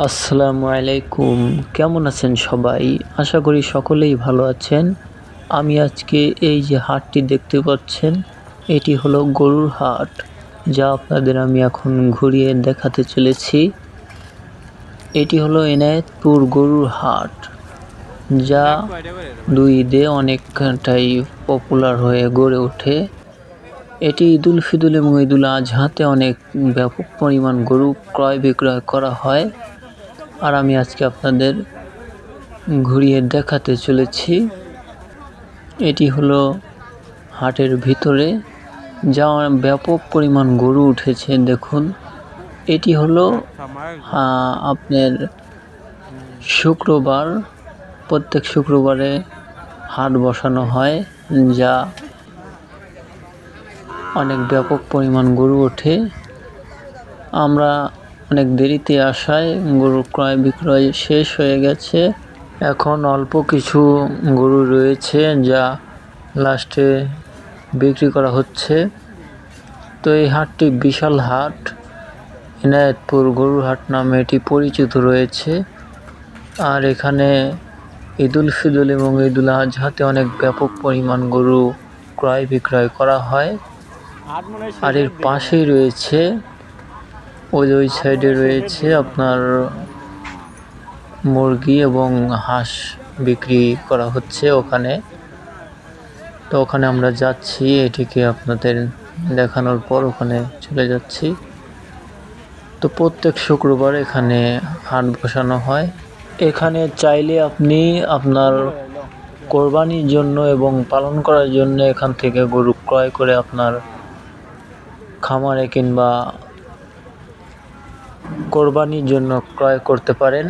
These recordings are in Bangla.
আসসালামু আলাইকুম। কেমন আছেন সবাই? আশা করি সকলেই ভালো আছেন। আমি আজকে এই যে হাটটি দেখতে পাচ্ছেন, এটি হলো গরুর হাট, যা আপনাদের আমি এখন ঘুরিয়ে দেখাতে চলেছি। এটি হলো এনায়েতপুর গরুর হাট, যা দুই ঈদে অনেকটাই পপুলার হয়ে গড়ে ওঠে। এটি ঈদুল ফিদুল এবং ঈদুল আজহাতে অনেক ব্যাপক পরিমাণ গরু ক্রয় বিক্রয় করা হয়। আর আমি আজকে আপনাদের ঘুরিয়ে দেখাতে চলেছি। এটি হলো হাটের ভিতরে যা ব্যাপক পরিমাণ গরু উঠেছে, দেখুন। এটি হলো আপনার শুক্রবার, প্রত্যেক শুক্রবারে হাট বসানো হয়, যা অনেক ব্যাপক পরিমাণ গরু ওঠে। আমরা অনেক দেরিতে আসায় গরুর ক্রয় বিক্রয় শেষ হয়ে গেছে। এখন অল্প কিছু গরু রয়েছে যা লাস্টে বিক্রি করা হচ্ছে। তো এই হাটটি বিশাল হাট। এনায়েতপুর গরুর হাট নামে এটি পরিচিত রয়েছে। আর এখানে ঈদুল ফিদুল এবং ঈদুল আজহাতে অনেক ব্যাপক পরিমাণ গরু ক্রয় বিক্রয় করা হয়। আর এর পাশেই রয়েছে ওই ওই সাইডে রয়েছে আপনার মুরগি এবং হাঁস বিক্রি করা হচ্ছে ওখানে। তো ওখানে আমরা যাচ্ছি, এটিকে আপনাদের দেখানোর পর ওখানে চলে যাচ্ছি। তো প্রত্যেক শুক্রবার এখানে হাট বসানো হয়। এখানে চাইলে আপনি আপনার কোরবানির জন্য এবং পালন করার জন্য এখান থেকে গরু ক্রয় করে আপনার খামারে কিংবা কোরবানির জন্য ক্রয় করতে পারেন।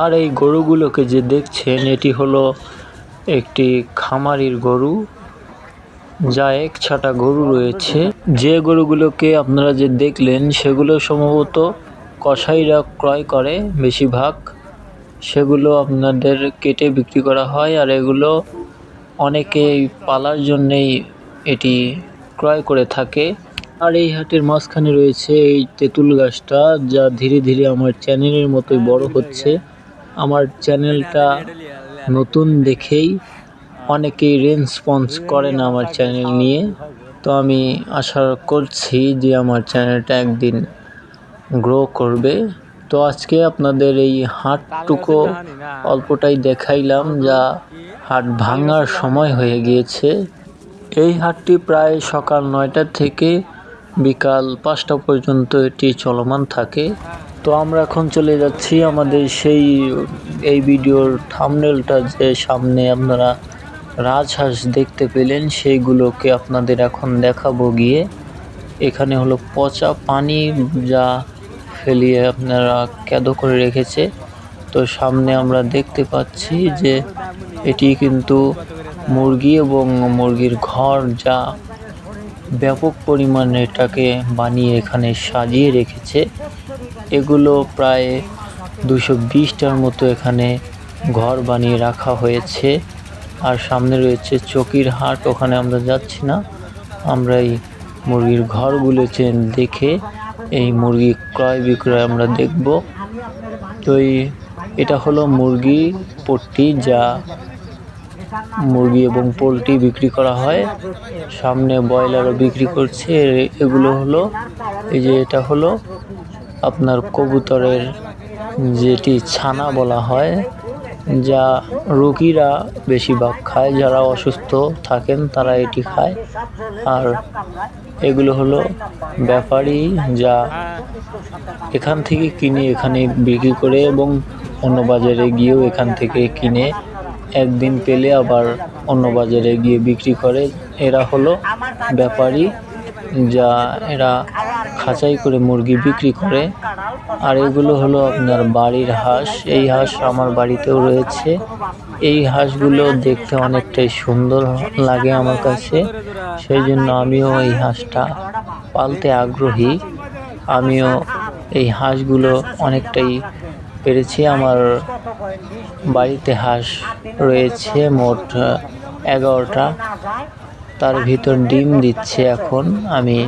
আর এই গরুগুলোকে যে দেখছেন, এটি হলো একটি খামারির গরু, যা এক ছাটা গরু রয়েছে। যে গরুগুলোকে আপনারা যে দেখলেন, সেগুলো সম্ভবত কসাইরা ক্রয় করে বেশিরভাগ। সেগুলো আপনাদের কেটে বিক্রি করা হয়, আর এগুলো অনেকেই পালার জন্যেই এটি ক্রয় করে থাকে। আর এই হাটের মাঝখানে রয়েছে এই তেঁতুল গাছটা যা ধীরে ধীরে আমার চ্যানেলের মতোই বড় হচ্ছে। আমার চ্যানেলটা নতুন দেখেই অনেকেই রেসপন্স করেন আমার চ্যানেল নিয়ে। তো আমি আশা করছি যে আমার চ্যানেলটা একদিন গ্রো করবে। তো আজকে আপনাদের এই হাটটুকু অল্পটাই দেখাইলাম যা হাট ভাঙার সময় হয়ে গিয়েছে। এই হাটটি প্রায় সকাল নয়টা থেকে বিকাল পাঁচটা পর্যন্ত এটি চলমান থাকে। তো আমরা এখন চলে যাচ্ছি আমাদের সেই, এই ভিডিওর থামনেলটা যে সামনে আপনারা রাজহাঁস দেখতে পেলেন, সেইগুলোকে আপনাদের এখন দেখাবো গিয়ে। এখানে হলো পচা পানি যা ফেলিয়ে আপনারা ক্যাদো করে রেখেছে। তো সামনে আমরা দেখতে পাচ্ছি যে এটি কিন্তু মুরগি এবং মুরগির ঘর যা ব্যাপক পরিমাণে এটাকে বানিয়ে এখানে সাজিয়ে রেখেছে, এগুলো প্রায় দুশো বিশটার মতো এখানে ঘর বানিয়ে রাখা হয়েছে। আর সামনে রয়েছে চকির হাট, ওখানে আমরা যাচ্ছি না। আমরা এই মুরগির ঘরগুলো দেখে এই মুরগি ক্রয় বিক্রয় আমরা দেখব। তো এই, এটা হলো মুরগি পট্টি যা মুরগি এবং পোলট্রি বিক্রি করা হয়। সামনে ব্রয়লারও বিক্রি করছে। এগুলো হলো, এই যে এটা হলো আপনার কবুতরের যেটি ছানা বলা হয়, যা রোগীরা বেশিরভাগ খায়। যারা অসুস্থ থাকেন, তারা এটি খায়। আর এগুলো হলো ব্যাপারী, যা এখান থেকে কিনে এখানে বিক্রি করে এবং অন্য বাজারে গিয়েও এখান থেকে কিনে একদিন পেলে আবার অন্য বাজারে গিয়ে বিক্রি করে। এরা হলো ব্যাপারী, যা এরা খাঁচাই করে মুরগি বিক্রি করে। আর এগুলো হলো আপনার বাড়ির হাঁস। এই হাঁস আমার বাড়িতেও রয়েছে। এই হাঁসগুলো দেখতে অনেকটাই সুন্দর লাগে আমার কাছে। সেই জন্য আমিও এই হাঁসটা পালতে আগ্রহী। আমিও এই হাঁসগুলো অনেকটাই পেরেছি। আমার বাড়িতে হাঁস রয়েছে মোট এগারোটা। তার ভিতর ডিম দিচ্ছে এখন আমি।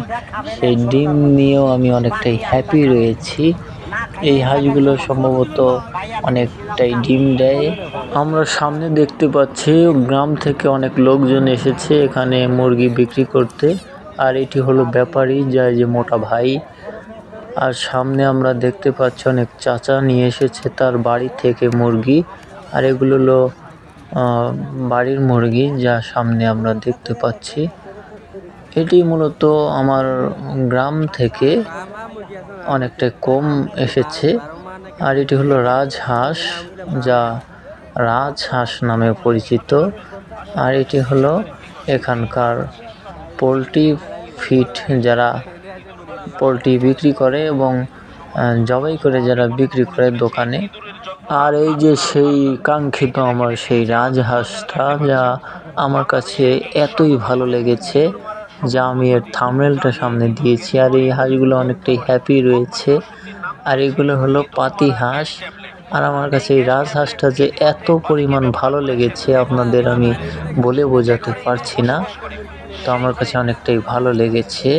সেই ডিম নিয়েও আমি অনেকটাই হ্যাপি রয়েছি। এই হাঁসগুলো সম্ভবত অনেকটাই ডিম দেয়। আমরা সামনে দেখতে পাচ্ছি গ্রাম থেকে অনেক লোকজন এসেছে এখানে মুরগি বিক্রি করতে। আর এটি হলো ব্যাপারী যায় যে মোটা ভাই। আর সামনে আমরা দেখতে পাচ্ছি অনেক চাচা নিয়ে এসেছে তার বাড়ি থেকে মুরগি। আর এগুলো হলো বাড়ির মুরগি যা সামনে আমরা দেখতে পাচ্ছি। এটি মূলত আমার গ্রাম থেকে অনেকটা কম এসেছে। আর এটি হলো রাজহাঁস, যা রাজহাঁস নামে পরিচিত। আর এটি হলো এখানকার পোলট্রি ফিট যারা পোলট্রি বিক্রি করে এবং জবাই করে যারা বিক্রি করে দোকানে। আর এই যে সেই কাঙ্ক্ষিত আমার সেই রাজহাঁসটা, যা আমার কাছে এতই ভালো লেগেছে যা আমি এর থামনেলটা সামনে দিয়েছি। আর এই হাঁসগুলো অনেকটাই হ্যাপি রয়েছে। আর এগুলো হলো পাতি হাঁস। আর আমার কাছে এই রাজহাঁসটা যে এত পরিমাণ ভালো লেগেছে, আপনাদের আমি বলে বোঝাতে পারছি না। তো আমার কাছে অনেকটাই ভালো লেগেছে।